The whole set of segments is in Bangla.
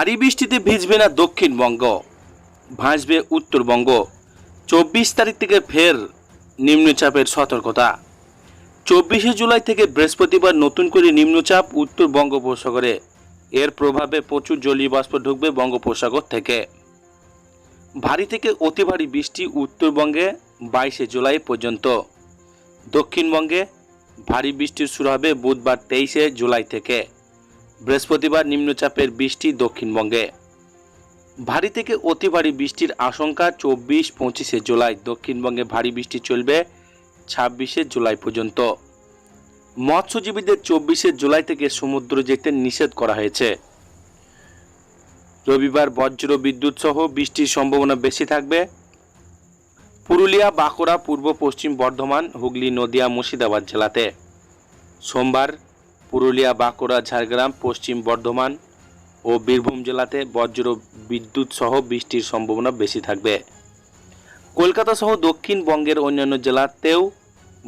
ভারী বৃষ্টিতে ভিজবে না দক্ষিণবঙ্গ। ভাসবে উত্তরবঙ্গ। চব্বিশ তারিখ থেকে ফের নিম্নচাপের সতর্কতা। চব্বিশে জুলাই থেকে বৃহস্পতিবার নতুন করে নিম্নচাপ উত্তর বঙ্গোপসাগরে। এর প্রভাবে প্রচুর জলীয় বাষ্প ঢুকবে বঙ্গোপসাগর থেকে। ভারী থেকে অতি ভারী বৃষ্টি উত্তরবঙ্গে বাইশে জুলাই পর্যন্ত। দক্ষিণবঙ্গে ভারী বৃষ্টি শুরু হবে বুধবার তেইশে জুলাই থেকে। বৃহস্পতিবার নিম্নচাপের বৃষ্টি দক্ষিণবঙ্গে। ভারী থেকে অতি ভারী বৃষ্টির আশঙ্কা চব্বিশ, পঁচিশে জুলাই। দক্ষিণবঙ্গে ভারী বৃষ্টি চলবে ছাব্বিশে জুলাই পর্যন্ত। মৎস্যজীবীদের চব্বিশে জুলাই থেকে সমুদ্র যেতে নিষেধ করা হয়েছে। রবিবার বজ্র বিদ্যুৎ সহ বৃষ্টির সম্ভাবনা বেশি থাকবে। পুরুলিয়া, বাঁকুড়া, পূর্ব পশ্চিম বর্ধমান, হুগলি, নদিয়া, মুর্শিদাবাদ জেলাতে। সোমবার পুরুলিয়া, বাঁকুড়া, ঝাড়গ্রাম, পশ্চিম বর্ধমান ও বীরভূম জেলাতে বজ্র বিদ্যুৎ সহ বৃষ্টির সম্ভাবনা বেশি থাকবে। কলকাতা সহ দক্ষিণবঙ্গের অন্যান্য জেলাতেও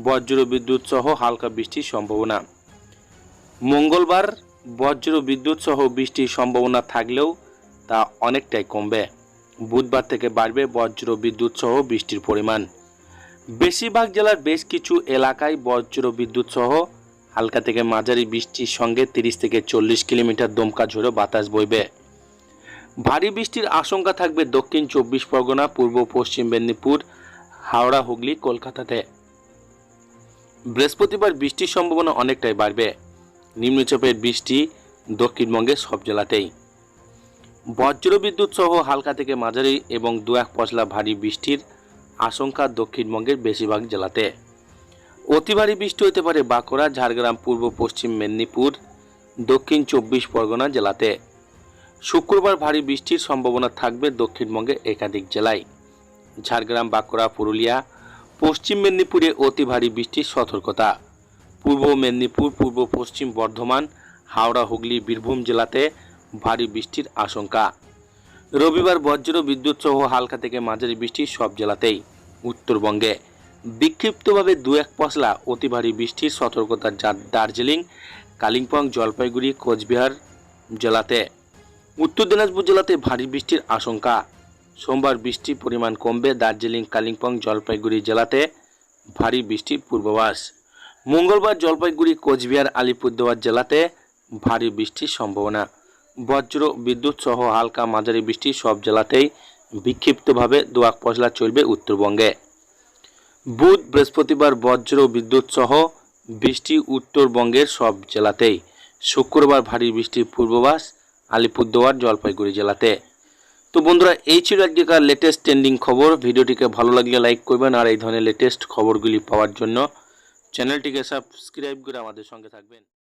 বজ্র বিদ্যুৎ সহ হালকা বৃষ্টির সম্ভাবনা। মঙ্গলবার বজ্র বিদ্যুৎ সহ বৃষ্টির সম্ভাবনা থাকলেও তা অনেকটাই কমবে। বুধবার থেকে বাড়বে বজ্র বিদ্যুৎ সহ বৃষ্টির পরিমাণ। বেশিরভাগ জেলার বেশ কিছু এলাকায় বজ্র বিদ্যুৎ সহ হালকা থেকে মাঝারি বৃষ্টির সঙ্গে তিরিশ থেকে চল্লিশ কিলোমিটার দমকা ঝোড়ো বাতাস বইবে। ভারী বৃষ্টির আশঙ্কা থাকবে দক্ষিণ চব্বিশ পরগনা, পূর্ব পশ্চিম মেদিনীপুর, হাওড়া, হুগলি, কলকাতাতে। বৃহস্পতিবার বৃষ্টির সম্ভাবনা অনেকটাই বাড়বে। নিম্নচাপের বৃষ্টি দক্ষিণবঙ্গের সব জেলাতেই। বজ্রবিদ্যুৎ সহ হালকা থেকে মাঝারি এবং দু এক পশলা ভারী বৃষ্টির আশঙ্কা দক্ষিণবঙ্গের বেশিরভাগ জেলাতে। অতি ভারী বৃষ্টি হতে পারে বাঁকুড়া, ঝাড়গ্রাম, পূর্ব, পশ্চিম মেদিনীপুর, দক্ষিণ চব্বিশ পরগনা জেলাতে। শুক্রবার ভারী বৃষ্টির সম্ভাবনা থাকবে দক্ষিণবঙ্গে একাধিক জেলায়। ঝাড়গ্রাম, বাঁকুড়া, পুরুলিয়া, পশ্চিম মেদিনীপুরে অতি ভারী বৃষ্টির সতর্কতা। পূর্ব মেদিনীপুর, পূর্ব পশ্চিম বর্ধমান, হাওড়া, হুগলি, বীরভূম জেলাতে ভারী বৃষ্টির আশঙ্কা। রবিবার বজ্র, বিদ্যুৎ সহ হালকা থেকে মাঝারি বৃষ্টি সব জেলাতেই উত্তরবঙ্গে। বিক্ষিপ্তভাবে দু এক পশলা অতি ভারী বৃষ্টির সতর্কতা দার্জিলিং, কালিম্পং, জলপাইগুড়ি, কোচবিহার জেলাতে। উত্তর দিনাজপুর জেলাতে ভারী বৃষ্টির আশঙ্কা। সোমবার বৃষ্টির পরিমাণ কমবে দার্জিলিং, কালিম্পং, জলপাইগুড়ি জেলাতে ভারী বৃষ্টির পূর্বাভাস। মঙ্গলবার জলপাইগুড়ি, কোচবিহার, আলিপুরদুয়ার জেলাতে ভারী বৃষ্টির সম্ভাবনা। বজ্র, বিদ্যুৎ সহ হালকা মাঝারি বৃষ্টি সব জেলাতেই বিক্ষিপ্তভাবে দোয়াক পশলা চলবে উত্তরবঙ্গে। বুধ, বৃহস্পতিবার বজ্র, বিদ্যুৎ সহ বৃষ্টি উত্তরবঙ্গের সব জেলাতেই। শুক্রবার ভারী বৃষ্টির পূর্বাভাস আলিপুরদুয়ার, জলপাইগুড়ি জেলাতে। তো বন্ধুরা, এই ছিল আজকেকার লেটেস্ট ট্রেন্ডিং খবর। ভিডিওটিকে ভালো লাগলে লাইক করবেন আর এই ধরনের লেটেস্ট খবরগুলি পাওয়ার জন্য চ্যানেলটিকে সাবস্ক্রাইব করে আমাদের সঙ্গে থাকবেন।